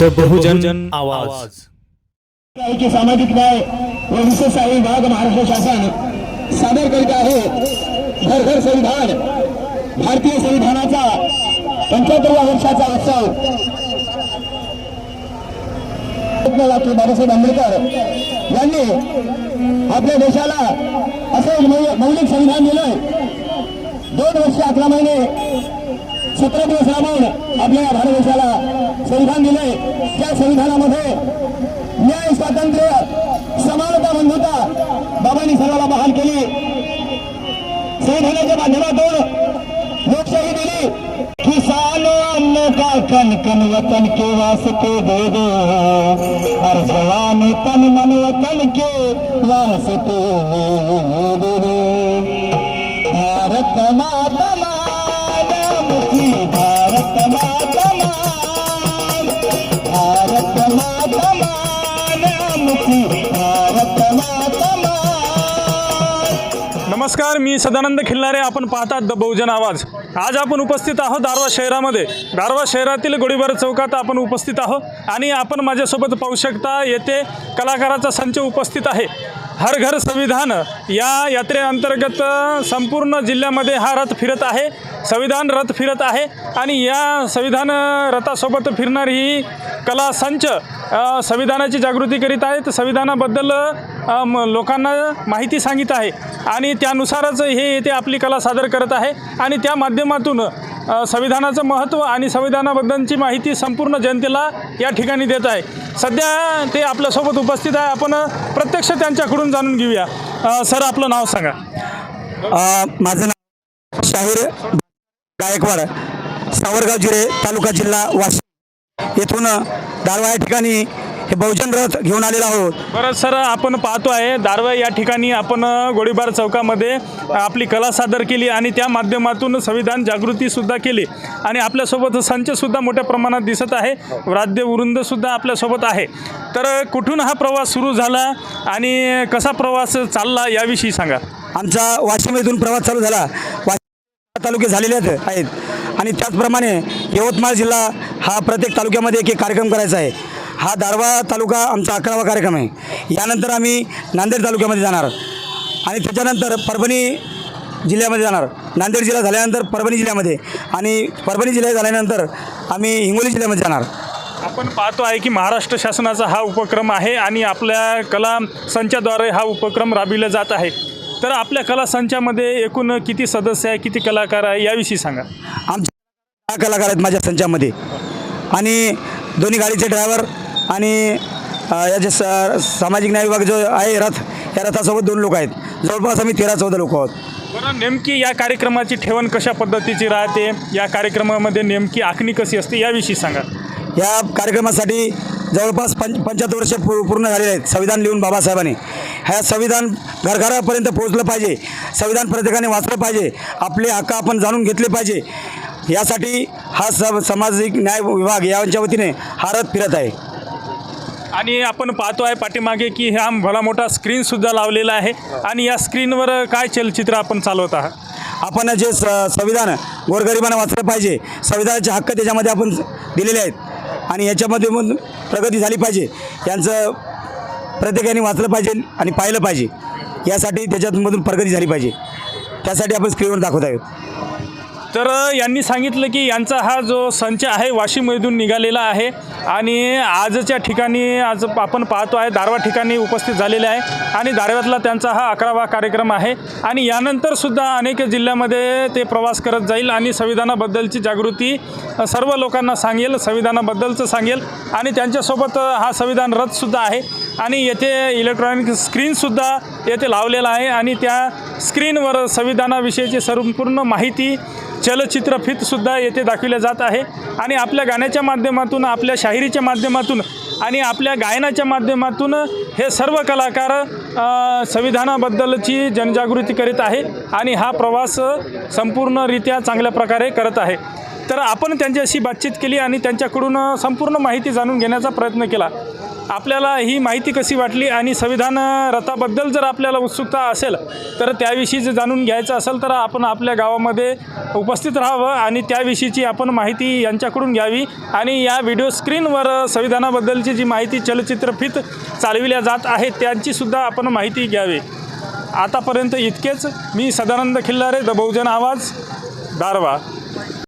The बहुजन आवाज. की सामाजिक न्याय व विशेष विभाग महाराष्ट्र शासन सादर करीत आहे. घर घर संविधान भारतीय संविधानाचा पंच्याहत्तरव्या वर्षाचा उत्सव. डॉक्टर बाबासाहेब आंबेडकर यांनी आपल्या देशाला असं मौलिक संविधान दिलं दोन वर्ष अकरा महिने सतरा राबवून आपल्या भारत देशाला संविधान दिले त्या संविधानामध्ये न्याय स्वातंत्र्य समानता बंधुता बाबांनी सर्वाला बहाल केली. संविधानाच्या माध्यमातून लोकशाही दिली. किसानो अन्न का कनकन वतन के वास्ते दे दो. हर जवान तन मन वतन के वास्ते दे दो. नमस्कार मी सदानंद खिल्लारे. आपण पाहतात द बहुजन आवाज. आज आपण उपस्थित आहोत दारवा शहरामध्ये. दारवा शहरातील गोळीबार चौकात आपण उपस्थित आहोत आणि आपण माझ्यासोबत पाहू शकता येथे कलाकाराचा संच उपस्थित आहे. हर घर संविधान या यात्रेअंतर्गत संपूर्ण जिल्ह्यामध्ये हा रथ फिरत आहे. संविधान रथ फिरत आहे आणि या संविधान रथासोबत फिरणारी ही कला संच संविधानाची जागृती करीत आहेत. संविधानाबद्दल लोकांना माहिती सांगित आहे. आणि त्यानुसारच हे येथे आपली कला सादर करत आहे. आणि त्या माध्यमातून संविधानाचं महत्त्व आणि संविधानाबद्दलची माहिती संपूर्ण जनतेला या ठिकाणी देत आहे. सध्या ते आपल्यासोबत उपस्थित आहे. आपण प्रत्यक्ष त्यांच्याकडून जाणून घेऊया. सर आपलं नाव सांगा. माझं नाव शाहीर गायकवाड सावरगाव जिरे तालुका जिल्हा वाशिम. येथून दारवा या ठिकाणी हे बहुजन रथ घेऊन आलेलो आहोत. बरं सर आपण पाहतो आहे दारवा या ठिकाणी आपण गोळीबार चौकामध्ये आपली कला सादर केली आणि त्या माध्यमातून संविधान जागृतीसुद्धा केली. आणि आपल्यासोबत संचसुद्धा मोठ्या प्रमाणात दिसत आहे. वाद्य वृंदसुद्धा आपल्यासोबत आहे. तर कुठून हा प्रवास सुरू झाला आणि कसा प्रवास चालला याविषयी सांगा. आमचा वाशिम येथून प्रवास चालू झाला. वाशिम तालुके झालेले आहेत. आणि त्याचप्रमाणे यवतमाळ जिल्हा हा प्रत्येक तालुक्यामध्ये एक एक कार्यक्रम करायचा आहे. हा दारवा तालुका आमचा अकरावा कार्यक्रम आहे. यानंतर आम्ही नांदेड तालुक्यामध्ये जाणार. आणि त्याच्यानंतर परभणी जिल्ह्यामध्ये जाणार. नांदेड जिल्हा झाल्यानंतर परभणी जिल्ह्यामध्ये आणि परभणी जिल्ह्यात झाल्यानंतर आम्ही हिंगोली जिल्ह्यामध्ये जाणार. आपण पाहतो आहे की महाराष्ट्र शासनाचा हा उपक्रम आहे आणि आपल्या कला संचाद्वारे हा उपक्रम राबविला जात आहे. तर आपल्या कला संचामध्ये एकूण किती सदस्य आहे किती कलाकार आहे याविषयी सांगा. आमचे दहा कलाकार आहेत माझ्या संचामध्ये. आणि दोन्ही गाडीचे ड्रायव्हर आणि याचे स सामाजिक न्याय विभाग जो आहे रथ या रथासोबत दोन लोक आहेत. जवळपास आम्ही तेरा चौदा लोक आहोत. बरं नेमकी या कार्यक्रमाची ठेवण कशा पद्धतीची राहते? या कार्यक्रमामध्ये नेमकी आखणी कशी असते? याविषयी सांगा. या कार्यक्रमासाठी जवळपास पंच पंच्याहत्तर वर्ष पू पूर्ण झालेले आहेत. संविधान लिहून बाबासाहेबांनी. ह्या संविधान घरघरापर्यंत पोहोचलं पाहिजे. संविधान प्रत्येकाने वाचलं पाहिजे. आपले हक्क आपण जाणून घेतले पाहिजे. यासाठी हा स सामाजिक न्याय विभाग यांच्या वतीने हा रथ फिरत आहे. आणि आपण पाहतो आहे पाठीमागे की हा भला मोठा स्क्रीनसुद्धा लावलेला आहे. आणि या स्क्रीनवर काय चलचित्र आपण चालवत आहात? आपण जे स संविधान गोरगरिबांना वाचलं पाहिजे. संविधानाचे हक्क त्याच्यामध्ये आपण दिलेले आहेत. आणि याच्यामध्ये मग प्रगती झाली पाहिजे. यांचं प्रत्येकाने वाचलं पाहिजे आणि पाहिलं पाहिजे. यासाठी त्याच्यामधून प्रगती झाली पाहिजे. त्यासाठी आपण स्क्रीनवर दाखवत आहोत. तर यांनी सांगितलं की यांचा हा जो संच आहे वाशिममधून निघालेला आहे. आणि आजच्या ठिकाणी आज आपण पाहतो आहे दारवा ठिकाणी उपस्थित झालेले आहे आणि दारव्यातला त्यांचा हा अकरावा कार्यक्रम आहे. आणि यानंतरसुद्धा अनेक जिल्ह्यामध्ये ते प्रवास करत जाईल आणि संविधानाबद्दलची जागृती सर्व लोकांना सांगेल संविधानाबद्दलचं सांगेल आणि त्यांच्यासोबत हा संविधान रथसुद्धा आहे. आणि येथे इलेक्ट्रॉनिक स्क्रीनसुद्धा येथे लावलेला आहे आणि त्या स्क्रीनवर संविधानाविषयीची संपूर्ण माहिती चलचित्रफितसुद्धा येथे दाखविल्या जात आहे. आणि आपल्या गाण्याच्या माध्यमातून आपल्या शाहिरीच्या माध्यमातून आणि आपल्या गायनाच्या माध्यमातून हे सर्व कलाकार संविधानाबद्दलची जनजागृती करीत आहे. आणि हा प्रवास संपूर्णरित्या चांगल्या प्रकारे करत आहे. तर आपण त्यांच्याशी बातचीत केली आणि त्यांच्याकडून संपूर्ण माहिती जाणून घेण्याचा प्रयत्न केला. आपल्याला ही माहिती कशी वाटली आणि संविधान रथाबद्दल जर आपल्याला उत्सुकता असेल तर त्याविषयी जर जाणून घ्यायचं असेल तर आपण आपल्या गावामध्ये उपस्थित राहावं आणि त्याविषयीची आपण माहिती यांच्याकडून घ्यावी आणि या व्हिडिओ स्क्रीनवर संविधानाबद्दलची जी माहिती चलचित्रफित चालविल्या जात आहे त्यांचीसुद्धा आपण माहिती घ्यावी. आतापर्यंत इतकेच. मी सदानंद खिल्लारे द बहुजन आवाज दारवा